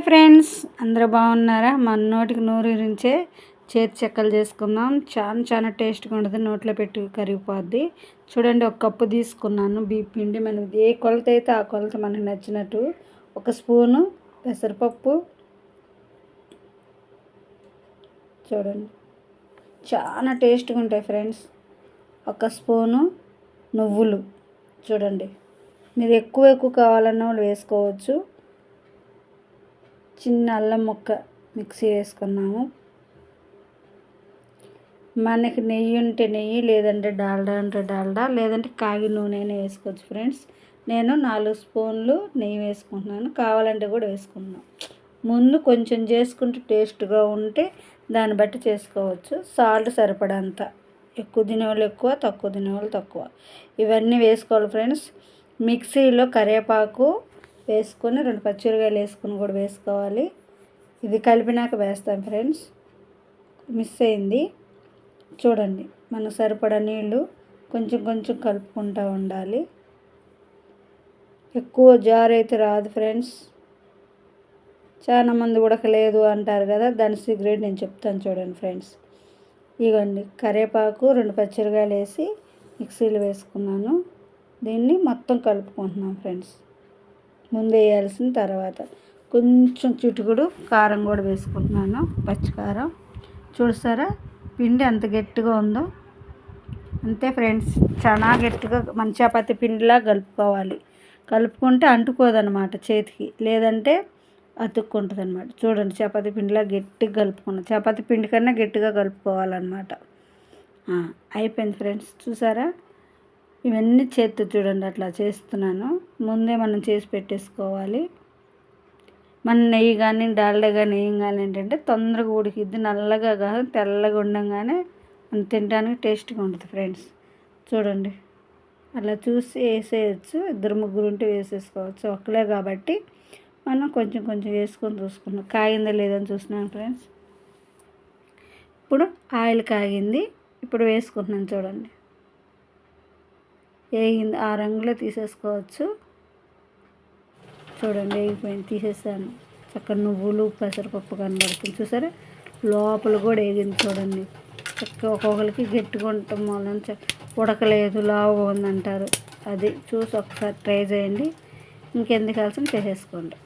Hi friends. అందరూ బాగున్నారా? మన నోటికి నూరించే చేతి చెక్కలు చేసుకుందాం. చాలా చాలా టేస్ట్గా ఉంటుంది. నోట్లో పెట్టి కరిగిపోద్ది. చూడండి ఒక కప్పు తీసుకున్నాను. బీ పిండి మనం ఏ కొలత అయితే ఆ కొలత మనకి నచ్చినట్టు ఒక స్పూను పెసరపప్పు. చూడండి చాలా టేస్ట్గా ఉంటాయి ఫ్రెండ్స్. ఒక స్పూను నువ్వులు. చూడండి మీరు ఎక్కువ ఎక్కువ కావాలన్న వాళ్ళు వేసుకోవచ్చు. చిన్న అల్లం ముక్క మిక్సీ వేసుకున్నాము. మనకి నెయ్యి ఉంటే నెయ్యి లేదంటే డాల్డా అంటే డాల్డా లేదంటే కాగి నూనె వేసుకోవచ్చు ఫ్రెండ్స్. నేను నాలుగు స్పూన్లు నెయ్యి వేసుకుంటున్నాను. కావాలంటే కూడా వేసుకున్నాను ముందు కొంచెం చేసుకుంటే టేస్ట్గా ఉంటే దాన్ని బట్టి చేసుకోవచ్చు. సాల్ట్ సరిపడంత. ఎక్కువ తినేవాళ్ళు ఎక్కువ తక్కువ తినేవాళ్ళు తక్కువ. ఇవన్నీ వేసుకోవాలి ఫ్రెండ్స్. మిక్సీలో కరివేపాకు వేసుకొని రెండు పచ్చిమిరకాయలు వేసుకొని కూడా వేసుకోవాలి. ఇది కలిపినాక వేస్తాం ఫ్రెండ్స్. మిస్ అయింది. చూడండి మనకు సరిపడా నీళ్ళు కొంచెం కొంచెం కలుపుకుంటూ ఉండాలి. ఎక్కువ జార్ అయితే రాదు ఫ్రెండ్స్. చాలా మంది ఉడకలేదు అంటారు కదా దాని సిగరెట్ నేను చెప్తాను చూడండి ఫ్రెండ్స్. ఇవ్వండి కరివేపాకు రెండు పచ్చిమిరకాయలు వేసి మిక్సీలో వేసుకున్నాను. దీన్ని మొత్తం కలుపుకుంటున్నాం ఫ్రెండ్స్. ముందు వేయాల్సిన తర్వాత కొంచెం చిటుకుడు కారం కూడా వేసుకుంటున్నాను పచ్చికారం. చూసారా పిండి ఎంత గట్టిగా ఉందో. అంతే ఫ్రెండ్స్ చాలా గట్టిగా మన చపాతి పిండిలా కలుపుకోవాలి. కలుపుకుంటే అంటుకోదనమాట చేతికి లేదంటే అతుక్కుంటుంది అనమాట చూడండి చపాతి పిండిలా గట్టిగా కలుపుకున్నాం చపాతి పిండి కన్నా గట్టిగా కలుపుకోవాలన్నమాట. అయిపోయింది ఫ్రెండ్స్ చూసారా? ఇవన్నీ చేత్తో చూడండి అట్లా చేస్తున్నాను. ముందే మనం చేసి పెట్టేసుకోవాలి. మన నెయ్యి కానీ డాల్డా కానీ ఏం కానీ ఏంటంటే తొందరగా ఉడికిద్ది నల్లగా కాదు తెల్లగా ఉండగానే మనం తినడానికి టేస్ట్గా ఉంటుంది ఫ్రెండ్స్. చూడండి. అలా చూసి వేసేయచ్చు ఇద్దరు ముగ్గురు ఉంటే వేసేసుకోవచ్చు. ఒక్కలే కాబట్టి మనం కొంచెం కొంచెం వేసుకొని చూసుకున్నాం కాగిందా లేదని చూసినాను ఫ్రెండ్స్. ఇప్పుడు ఆయిల్ కాగింది. ఇప్పుడు వేసుకుంటున్నాను చూడండి. వేగింది ఆ రంగులో తీసేసుకోవచ్చు. చూడండి వేగిపోయింది తీసేసాను. చక్కగా నువ్వులు పెసరపప్పు కనబడుతుంది. చూసారా? లోపల కూడా వేగింది చూడండి. చక్కగా ఒక్కొక్కరికి గట్టిగా ఉండటం వలన ఉడకలేదు లావుగా ఉందంటారు. అది చూసి ఒకసారి ట్రై చేయండి. ఇంకెందుకు కావాల్సిన చేసేసుకోండి